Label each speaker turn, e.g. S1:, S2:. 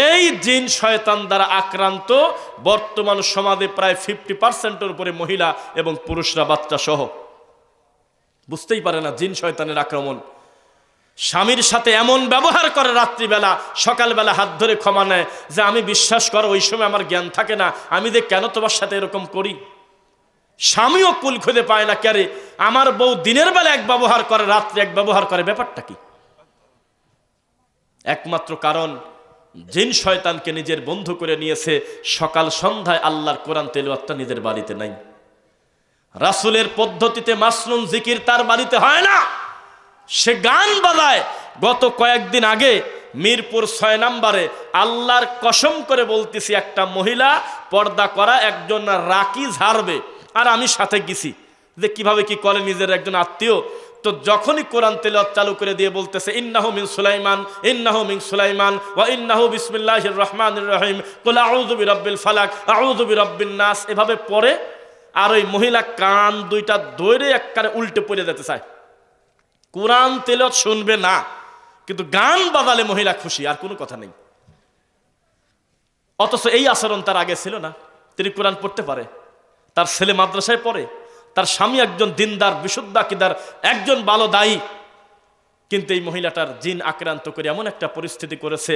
S1: এই জিন শয়তান দ্বারা আক্রান্ত, বর্তমান সমাজে প্রায় ফিফটি পার্সেন্টের উপরে মহিলা এবং পুরুষরা বাচ্চা সহ বুঝতেই পারে না জিন শয়তানের আক্রমণ। স্বামীর সাথে এমন ব্যবহার করে রাত্রিবেলা, সকালবেলা হাত ধরে ক্ষমা নেয় যে, আমি বিশ্বাস করো, ওই সময় আমার জ্ঞান থাকে না। আমি যে কেন তোমার সাথে এরকম করি? স্বামীও কুল খুঁজে পায় না ক্যারে আমার বউ দিনের বেলা এক ব্যবহার করে, রাত্রে এক ব্যবহার করে। ব্যাপারটা কি? একমাত্র কারণ জিন শয়তানকে নিজের বন্ধু করে নিয়েছে, সকাল সন্ধ্যায় আল্লাহর কোরআন তেলোয়াতটা নিজের বাড়িতে নাই। রাসুলের পদ্ধতিতে মাসনুন জিকির তার বাড়িতে হয় না। সে গান বাজায়। গত কয়েকদিন আগে মিরপুর ছয় নাম্বারে আল্লাহর কসম করে বলতেছি, একটা মহিলা পর্দা করা একজন রাকি ঝাড়বে আর আমি সাথে গেছি। যে কীভাবে কি করে নিজের একজন আত্মীয় তো যখনই কোরআন তেলাওয়াত চালু করে দিয়ে বলতেছে, ইন্নাহু মিন সুলাইমান, ইন্নাহু মিন সুলাইমান, ওয়া ইন্নাহু বিসমিল্লাহির রহমানির রহিম, কুল আউযু বিরাব্বিল ফালাক, আউযু বিরাব্বিন নাস, এভাবে পড়ে আর ওই মহিলা কান দুইটা দৈরে একবারে উল্টে পড়ে যেতে চায়। কোরআন তেলত শুনবে না, কিন্তু গান বাজালে মহিলা খুশি, আর কোনো কথা নেই। অথচ এই আচরণ তার আগে ছিল না। তিনি কোরআন পড়তে পারে। তার ছেলে মাদ্রাসায় পড়ে। তার স্বামী একজন দিনদার, বিশুদ্ধ আকিদার, একজন ভালো দায়ী। কিন্তু এই মহিলাটার জিন আক্রান্ত করে এমন একটা পরিস্থিতি করেছে